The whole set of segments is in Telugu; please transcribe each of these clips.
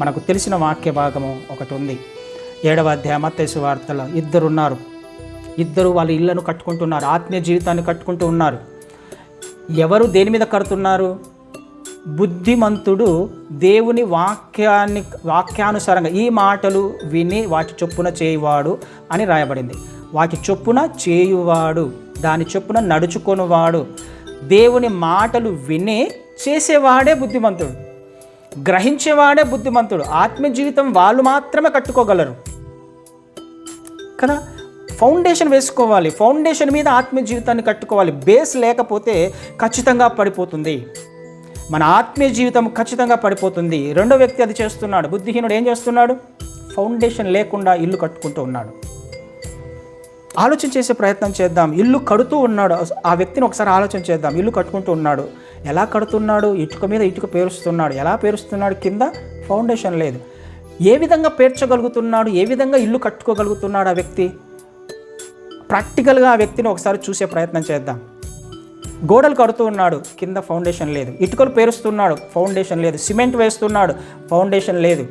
మనకు తెలిసిన వాక్య భాగము ఒకటి ఉంది ఏడవ అధ్యాయ మత్తేసు వార్తలో ఇద్దరు ఉన్నారు ఇద్దరు వాళ్ళ ఇళ్ళను కట్టుకుంటున్నారు ఆత్మీయ జీవితాన్ని కట్టుకుంటూ ఉన్నారు. ఎవరు దేని మీద కడుతున్నారు? బుద్ధిమంతుడు దేవుని వాక్యాన్ని వాక్యానుసారంగా ఈ మాటలు విని వాటి చొప్పున చేయువాడు అని రాయబడింది. వాటి చొప్పున చేయువాడు దాని చొప్పున నడుచుకొనివాడు దేవుని మాటలు విని చేసేవాడే బుద్ధిమంతుడు. గ్రహించేవాడే బుద్ధిమంతుడు. ఆత్మ జీవితం వాళ్ళు మాత్రమే కట్టుకోగలరు. కదా? ఫౌండేషన్ వేసుకోవాలి. ఫౌండేషన్ మీద ఆత్మీయ జీవితాన్ని కట్టుకోవాలి. బేస్ లేకపోతే ఖచ్చితంగా పడిపోతుంది. మన ఆత్మీయ జీవితం ఖచ్చితంగా పడిపోతుంది. రెండో వ్యక్తి అది చేస్తున్నాడు. బుద్ధిహీనుడు ఏం చేస్తున్నాడు? ఫౌండేషన్ లేకుండా ఇల్లు కట్టుకుంటూ ఉన్నాడు. ఆలోచన చేసే ప్రయత్నం చేద్దాం. ఇల్లు కడుతూ ఉన్నాడు. ఆ వ్యక్తిని ఒకసారి ఆలోచన చేద్దాం. ఇల్లు కట్టుకుంటూ ఉన్నాడు. ఎలా కడుతున్నాడు? ఇటుక మీద ఇటుక పేరుస్తున్నాడు ఎలా పేరుస్తున్నాడు కింద ఫౌండేషన్ లేదు. ఏ విధంగా పేర్చగలుగుతున్నాడు? ఏ విధంగా ఇల్లు కట్టుకోగలుగుతున్నాడు ఆ వ్యక్తి? ప్రాక్టికల్గా ఆ వ్యక్తిని ఒకసారి చూసే ప్రయత్నం చేద్దాం. గోడలు కడుతూ ఉన్నాడు. కింద ఫౌండేషన్ లేదు. ఇటుకలు పేరుస్తున్నాడు. ఫౌండేషన్ లేదు. సిమెంట్ వేస్తున్నాడు. ఫౌండేషన్ లేదు.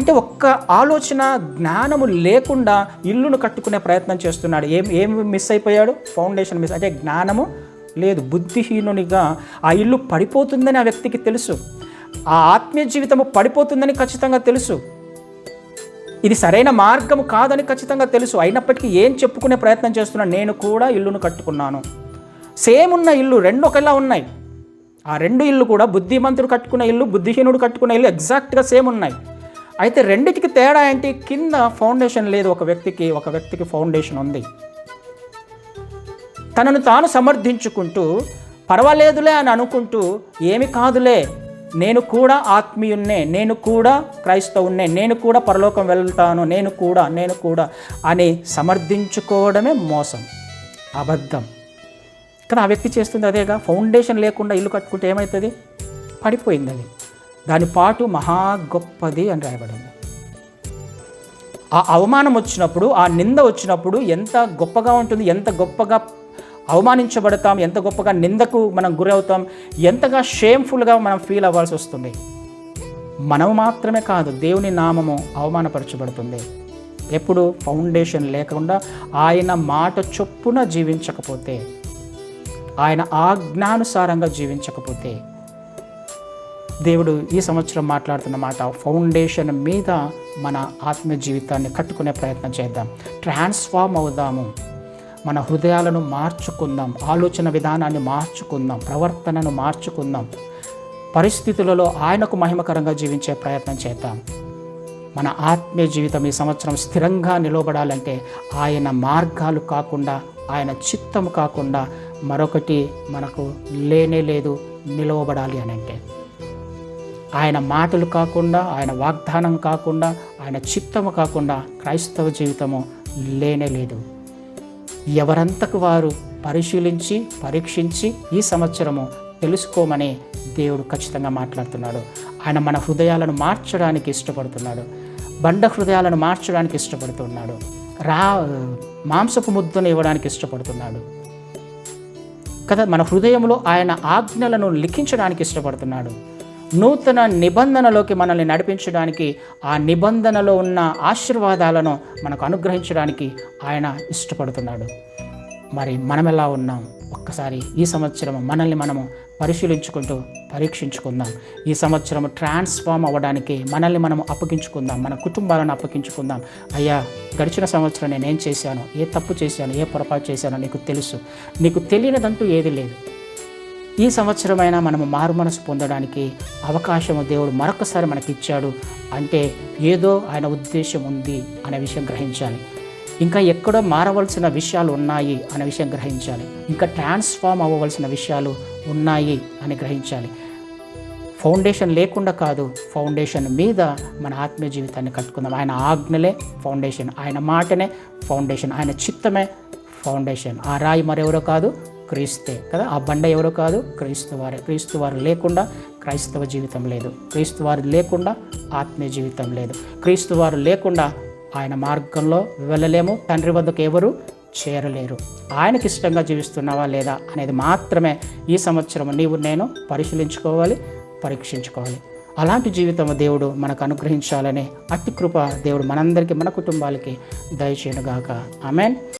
అంటే ఒక్క ఆలోచన జ్ఞానము లేకుండా ఇల్లును కట్టుకునే ప్రయత్నం చేస్తున్నాడు. ఏం ఏం మిస్ అయిపోయాడు? ఫౌండేషన్ మిస్ అంటే జ్ఞానము లేదు బుద్ధిహీనునిగా ఆ ఇల్లు పడిపోతుందని ఆ వ్యక్తికి తెలుసు. ఆ ఆత్మీయ జీవితము పడిపోతుందని ఖచ్చితంగా తెలుసు. ఇది సరైన మార్గము కాదని ఖచ్చితంగా తెలుసు. అయినప్పటికీ ఏం చెప్పుకునే ప్రయత్నం చేస్తున్నాను నేను కూడా ఇల్లును కట్టుకున్నాను. సేమ్ ఉన్న ఇల్లు రెండు ఒకేలా ఉన్నాయి. ఆ రెండు ఇల్లు కూడా బుద్ధిమంతుడు కట్టుకున్న ఇల్లు బుద్ధిహీనుడు కట్టుకున్న ఇల్లు ఎగ్జాక్ట్గా సేమ్ ఉన్నాయి. అయితే రెండిటికి తేడా ఏంటి? కింద ఫౌండేషన్ లేదు. ఒక వ్యక్తికి ఒక వ్యక్తికి ఫౌండేషన్ ఉంది. తనను తాను సమర్థించుకుంటూ పర్వాలేదులే అని అనుకుంటూ ఏమి కాదులే నేను కూడా ఆత్మీయున్నే నేను కూడా క్రైస్తవున్నే నేను కూడా పరలోకం వెళ్తాను నేను కూడా నేను కూడా అని సమర్థించుకోవడమే మోసం అబద్ధం. కానీ ఆ వ్యక్తి చేస్తుంది అదేగా. ఫౌండేషన్ లేకుండా ఇల్లు కట్టుకుంటే ఏమవుతుంది? పడిపోయింది అది. దాని పాటు మహా గొప్పది అని రాయబడింది. ఆ అవమానం వచ్చినప్పుడు ఆ నింద వచ్చినప్పుడు ఎంత గొప్పగా ఉంటుంది ఎంత గొప్పగా అవమానించబడతాం ఎంత గొప్పగా నిందకు మనం గురవుతాం ఎంతగా షేమ్ఫుల్గా మనం ఫీల్ అవ్వాల్సి వస్తుంది. మనం మాత్రమే కాదు దేవుని నామము అవమానపరచబడుతుంది. ఎప్పుడు ఫౌండేషన్ లేకుండా ఆయన మాట చొప్పున జీవించకపోతే ఆయన ఆజ్ఞానుసారంగా జీవించకపోతే దేవుడు ఈ సంవత్సరం మాట్లాడుతున్న మాట ఫౌండేషన్ మీద మన ఆత్మీయ జీవితాన్ని కట్టుకునే ప్రయత్నం చేద్దాం. ట్రాన్స్ఫార్మ్ అవుదాము. మన హృదయాలను మార్చుకుందాం. ఆలోచన విధానాన్ని మార్చుకుందాం. ప్రవర్తనను మార్చుకుందాం. పరిస్థితులలో ఆయనకు మహిమకరంగా జీవించే ప్రయత్నం చేద్దాం. మన ఆత్మీయ జీవితం ఈ సంవత్సరం స్థిరంగా నిలబడాలంటే ఆయన మార్గాలు కాకుండా ఆయన చిత్తము కాకుండా మరొకటి మనకు లేనే లేదు నిలవబడాలి అని అంటే. ఆయన మాటలు కాకుండా ఆయన వాగ్దానం కాకుండా ఆయన చిత్తము కాకుండా క్రైస్తవ జీవితము లేనే లేదు. ఎవరంతకు వారు పరిశీలించి పరీక్షించి ఈ సంవత్సరము తెలుసుకోమని దేవుడు ఖచ్చితంగా మాట్లాడుతున్నాడు. ఆయన మన హృదయాలను మార్చడానికి ఇష్టపడుతున్నాడు. బండ హృదయాలను మార్చడానికి ఇష్టపడుతున్నాడు. రా మాంసపు ముద్దను ఇవ్వడానికి ఇష్టపడుతున్నాడు. కదా మన హృదయంలో ఆయన ఆజ్ఞలను లిఖించడానికి ఇష్టపడుతున్నాడు. నూతన నిబంధనలోకి మనల్ని నడిపించడానికి ఆ నిబంధనలో ఉన్న ఆశీర్వాదాలను మనకు అనుగ్రహించడానికి ఆయన ఇష్టపడుతున్నాడు. మరి మనం ఎలా ఉన్నాం? ఒక్కసారి ఈ సంవత్సరం మనల్ని మనము పరిశీలించుకుంటూ పరీక్షించుకుందాం. ఈ సంవత్సరం ట్రాన్స్ఫార్మ్ అవ్వడానికి మనల్ని మనం అప్పగించుకుందాం. మన కుటుంబాలను అప్పగించుకుందాం. అయ్యా గడిచిన సంవత్సరం నేనేం చేశాను? ఏ తప్పు చేశాను? ఏ పొరపాటు చేశానో నీకు తెలుసు. నీకు తెలియనిదంటూ ఏది లేదు. ఈ సంవత్సరమైనా మనము మారు మనసు పొందడానికి అవకాశము దేవుడు మరొకసారి మనకిచ్చాడు. అంటే ఏదో ఆయన ఉద్దేశం ఉంది అనే విషయం గ్రహించాలి. ఇంకా ఎక్కడో మారవలసిన విషయాలు ఉన్నాయి అనే విషయం గ్రహించాలి. ఇంకా ట్రాన్స్ఫార్మ్ అవ్వవలసిన విషయాలు ఉన్నాయి అని గ్రహించాలి. ఫౌండేషన్ లేకుండా కాదు ఫౌండేషన్ మీద మన ఆత్మీయ జీవితాన్ని కట్టుకుందాం. ఆయన ఆజ్ఞలే ఫౌండేషన్. ఆయన మాటనే ఫౌండేషన్. ఆయన చిత్తమే ఫౌండేషన్. ఆ రాయి మరెవరో కాదు క్రీస్తే కదా? ఆ బండ ఎవరో కాదు? క్రీస్తువారే. క్రీస్తువారు లేకుండా క్రైస్తవ జీవితం లేదు. క్రీస్తువారు లేకుండా ఆత్మీయ జీవితం లేదు. క్రీస్తువారు లేకుండా ఆయన మార్గంలో వెళ్ళలేము. తండ్రి వద్దకు ఎవరు చేరలేరు. ఆయనకి ఇష్టంగా జీవిస్తున్నావా లేదా అనేది మాత్రమే ఈ సంవత్సరం నీవు నేను పరిశీలించుకోవాలి పరీక్షించుకోవాలి. అలాంటి జీవితం దేవుడు మనకు అనుగ్రహించాలని అతి కృప దేవుడు మనందరికీ మన కుటుంబాలకి దయచేయనుగాక. ఆమెన్.